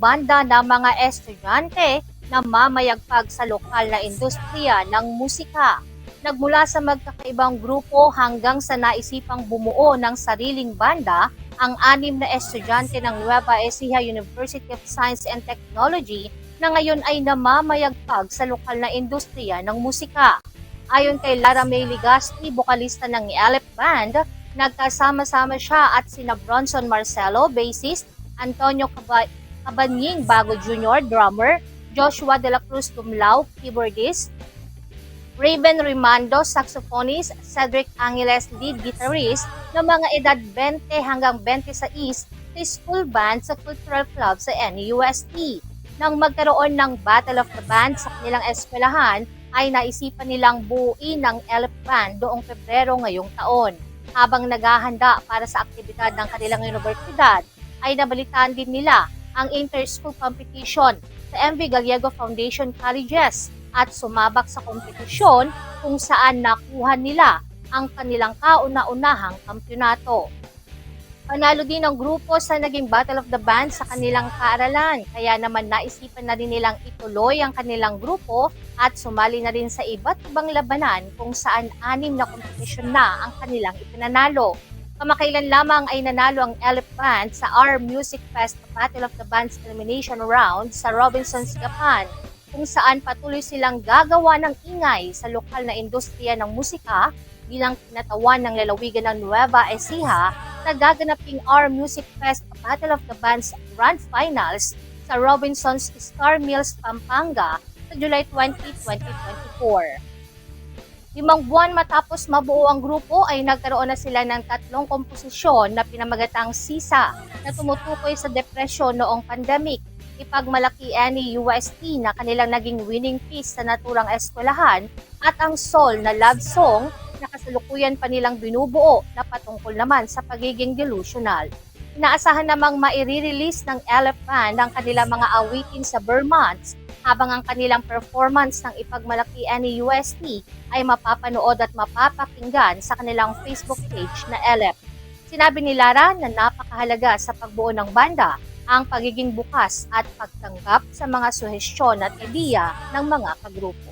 banda ng mga estudyante na mamayagpag sa lokal na industriya ng musika. Nagmula sa magkakaibang grupo hanggang sa naisipang bumuo ng sariling banda, ang anim na estudyante ng Nueva Ecija University of Science and Technology na ngayon ay namamayagpag sa lokal na industriya ng musika. Ayon kay Lara May Ligasti, bokalista ng Elep Band, nagkasama-sama siya at sina Bronson Marcelo, bassist, Antonio Cabanying Bago Jr., drummer, Joshua De La Cruz Tumlao, keyboardist, Raven Rimando, saxophonist, Cedric Angeles, lead guitarist, ng mga edad 20 hanggang 26 sa school band sa cultural club sa NUST. Nang magkaroon ng Battle of the Band sa kanilang eskwelahan, ay naisipan nilang buuin ng ELF Band doong Pebrero ngayong taon. Habang naghahanda para sa aktibidad ng kanilang universidad, ay nabalitaan din nila ang inter-school competition sa MV Gallego Foundation Colleges at sumabak sa kompetisyon kung saan nakuha nila ang kanilang kauna-unahang kampyonato. Panalo din ang grupo sa naging Battle of the Band sa kanilang kaaralan, kaya naman naisipan na rin nilang ituloy ang kanilang grupo at sumali na rin sa iba't ibang labanan kung saan anim na kompetisyon na ang kanilang ipinanalo. Kamakailan lamang ay nanalo ang Elef Band sa R Music Fest Battle of the Bands Elimination Round sa Robinsons, Japan, kung saan patuloy silang gagawa ng ingay sa lokal na industriya ng musika bilang kinatawan ng lalawigan ng Nueva Ecija na gaganaping R Music Fest Battle of the Bands Grand Finals sa Robinsons Star Mills, Pampanga sa July 20, 2024. Limang buwan matapos mabuo ang grupo ay nagkaroon na sila ng tatlong komposisyon na pinamagatang Sisa na tumutukoy sa depresyon noong pandemic. Ipagmalaki ni UST na kanilang naging winning piece sa naturang eskwelahan at ang Soul na love song na kasalukuyan pa nilang binubuo na patungkol naman sa pagiging delusional. Inaasahan namang maire-release ng Elef Band ang kanilang mga awitin sa Vermont habang ang kanilang performance ng ipagmalaki ni UST ay mapapanood at mapapakinggan sa kanilang Facebook page na Elef. Sinabi ni Lara na napakahalaga sa pagbuo ng banda ang pagiging bukas at pagtanggap sa mga suhestyon at ideya ng mga kagrupo.